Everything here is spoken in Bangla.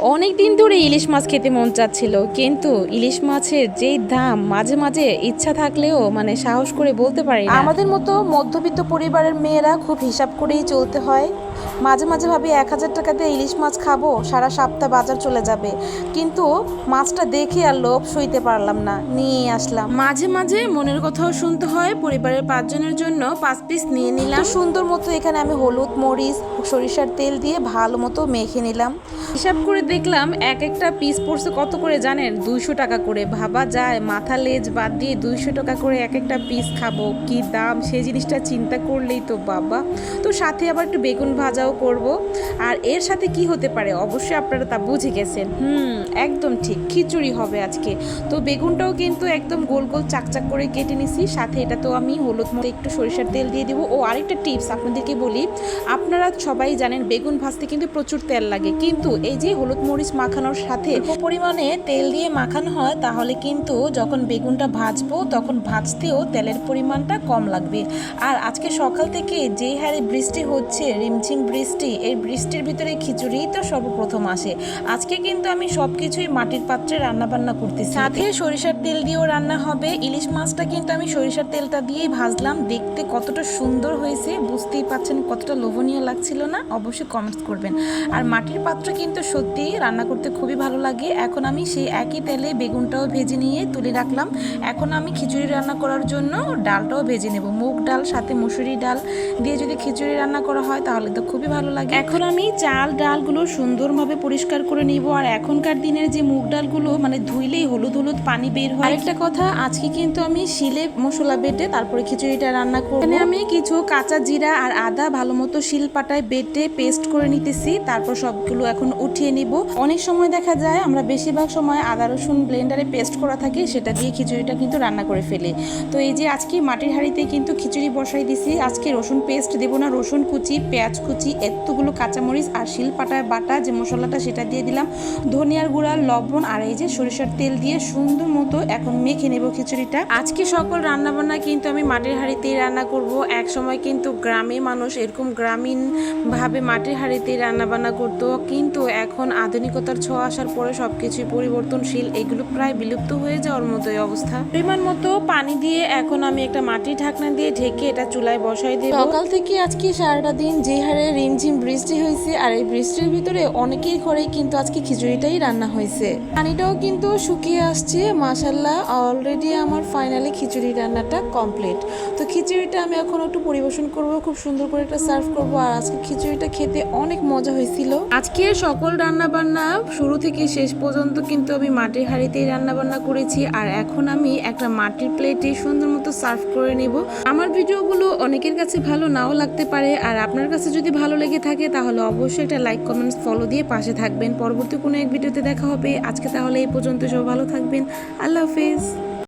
অনেক দিন ধরে ইলিশ মাছ খেতে মন চাচ্ছিল কিন্তু ইলিশ মাছের যেই দাম মাঝে মাঝে ইচ্ছা থাকলেও মানে সাহস করে বলতে পারি আমাদের মতো মধ্যবিত্ত পরিবারের মেয়েরা খুব হিসাব করেই চলতে হয়। মাঝে মাঝে ভাবি এক হাজার টাকা দিয়ে ইলিশ মাছ খাব সারা সপ্তাহ বাজার চলে যাবে। কিন্তু মাছটা দেখে আর লোভ সইতে পারলাম না নিয়ে আসলাম। মাঝে মাঝে মনের কথাও শুনতে হয় পরিবারের পাঁচজনের জন্য পাঁচ পিস নিয়ে নিলাম। সুন্দর মতো এখানে আমি হলুদ মরিচ সরিষার তেল দিয়ে ভালো মতো মেখে নিলাম। হিসাব করে দেখলাম এক একটা পিস পড়ছে কত করে জানেন? দুইশো টাকা করে। ভাবা যায়, মাথা লেজ বাদ দিয়ে দুইশো টাকা করে এক একটা পিস খাব। কি দাম? সেই জিনিসটা চিন্তা করলেই তো বাবা। তো সাথে আবার একটু বেগুন ভাজাও করব। আর এর সাথে কি হতে পারে? অবশ্যই আপনারা তা বুঝে গেছেন। হুম, একদম ঠিক। খিচুড়ি হবে আজকে। তো বেগুনটাও কিন্তু একদম গোল গোল চাকচাক করে কেটে নিছি। সাথে এটা তো আমি হলুদ মতো একটু সরিষার তেল দিয়ে দিব। ও, আরেকটা টিপস আপনাদেরকে বলি। আপনারা সবাই জানেন, বেগুন ভাজতে কিন্তু প্রচুর তেল লাগে। কিন্তু এই যে হলুদ মরিচ মাখানোর সাথে পরিমাণে তেল দিয়ে মাখানো হয়, তাহলে কিন্তু যখন বেগুনটা ভাজবো, তখন ভাজতেও তেলের পরিমাণটা কম লাগবে। আর আজকে সকাল থেকে যেই হারে বৃষ্টি হচ্ছে, রিমঝিম বৃষ্টি, এই বৃষ্টির ভিতরে খিচুড়ি তো সর্বপ্রথম আসে। আজকে কিন্তু আমি সব কিছুই মাটির পাত্রে রান্না বান্না করতেছি। সাথে সরিষার তেল দিয়েও রান্না হবে। ইলিশ মাছটা কিন্তু আমি সরিষার তেলটা দিয়েই ভাজলাম। দেখতে কতটা সুন্দর হয়েছে, বুঝতেই পাচ্ছেন কতটা লোভনীয় লাগছিল না? অবশ্যই কমেন্টস করবেন। আর মাটির পাত্র কিন্তু সত্যি রান্না করতে খুবই ভালো লাগে। এখন আমি সেই একই তেলে বেগুনটাও ভেজে নিয়ে তুলে রাখলাম। এখন আমি খিচুড়ি রান্না করার জন্য ডালটাও ভেজে নেব। মুগ ডাল, সাথে মুসুরি ডাল দিয়ে যদি খিচুড়ি রান্না করা হয় তাহলে তো খুবই ভালো লাগে। এখন আমি চাল ডালগুলো সুন্দরভাবে পরিষ্কার করে নিব। আর এখনকার দিনের যে মুগ ডালগুলো মানে ধুইলেই হলুদ হলুদ পানি বের হয়। একটা কথা, আজকে কিন্তু আমি শিলে মশলা বেটে তারপরে খিচুড়িটা রান্না করব। এখানে আমি কিছু কাঁচা জিরা আর আদা ভালো মতো শিল পাটায় বেটে পেস্ট করে নিতেছি। তারপর সবগুলো এখন উঠিয়ে নিব। অনেক সময় দেখা যায় আমরা বেশিরভাগ সময় আদা, রসুন ব্লেন্ডারে পেস্ট করা থাকে, সেটা দিয়ে খিচুড়িটা কিন্তু রান্না করে ফেলি। তো এই যে আজকে মাটির হাঁড়িতে কিন্তু খিচুড়ি বসাই দিছি, আজকে রসুন পেস্ট দেবো না, রসুন কুচি, পেঁয়াজ কুচি, এতগুলো কাঁচামরিচ আর শিল পাটায় বাটা যে মশলাটা সেটা দিয়ে দিলাম, ধনিয়ার গুঁড়া, লবণ আর এই যে সরিষার তেল দিয়ে সুন্দর মতো এখন মেখে নেব খিচুড়িটা। আজকে সকল রান্না বান্না কিন্তু আমি মাটির হাঁড়িতেই রান্না করব। এক সময় কিন্তু গ্রামে মানুষ এরকম গ্রামীণভাবে মাটির হাঁড়িতেই রান্না বান্না করতো, কিন্তু এখন আধুনিকতার ছোঁয়া আসার পরে সবকিছুই পরিবর্তনশীল এগুলো প্রায় বিলুপ্ত হয়ে যাওয়ার মতোই অবস্থা। পরিমাণ মতো পানি দিয়ে এখন আমি একটা মাটির ঢাকনা দিয়ে ঢেকে এটা চুলায় বসাই দেব। সকাল থেকে আজকে সারাটা দিন যে হারে রিমঝিম বৃষ্টি হয়েছে আর এই বৃষ্টির ভিতরে অনেকেই ঘরে কিন্তু আজকে খিচুড়িটাই রান্না হয়েছে। পানিটাও কিন্তু শুকিয়ে আসছে মাসাল্লাহ অলরেডি আমার ফাইনালি খিচুড়ি রান্নাটা কমপ্লিট তো খিচুড়িটা আমি এখন একটু পরিবেশন করব খুব সুন্দর করে একটা সার্ভ করব। আর আজকে খিচুড়িটা খেতে অনেক মজা হয়েছিল। আজকে সকল রান্না বান্না শুরু থেকে শেষ পর্যন্ত কিন্তু আমি মাটির হাঁড়িতেই রান্নাবান্না করেছি, আর এখন আমি একটা মাটির প্লেটে সুন্দর মতো সার্ভ করে নেব। আমার ভিডিওগুলো অনেকের কাছে ভালো নাও লাগতে পারে, আর আপনার কাছে যদি ভালো লেগে থাকে তাহলে অবশ্যই একটা লাইক, কমেন্টস, ফলো দিয়ে পাশে থাকবেন। পরবর্তী কোনো এক ভিডিওতে দেখা হবে। আজকে তাহলে এই পর্যন্ত সব ভালো থাকবেন। আল্লাহ হাফিজ।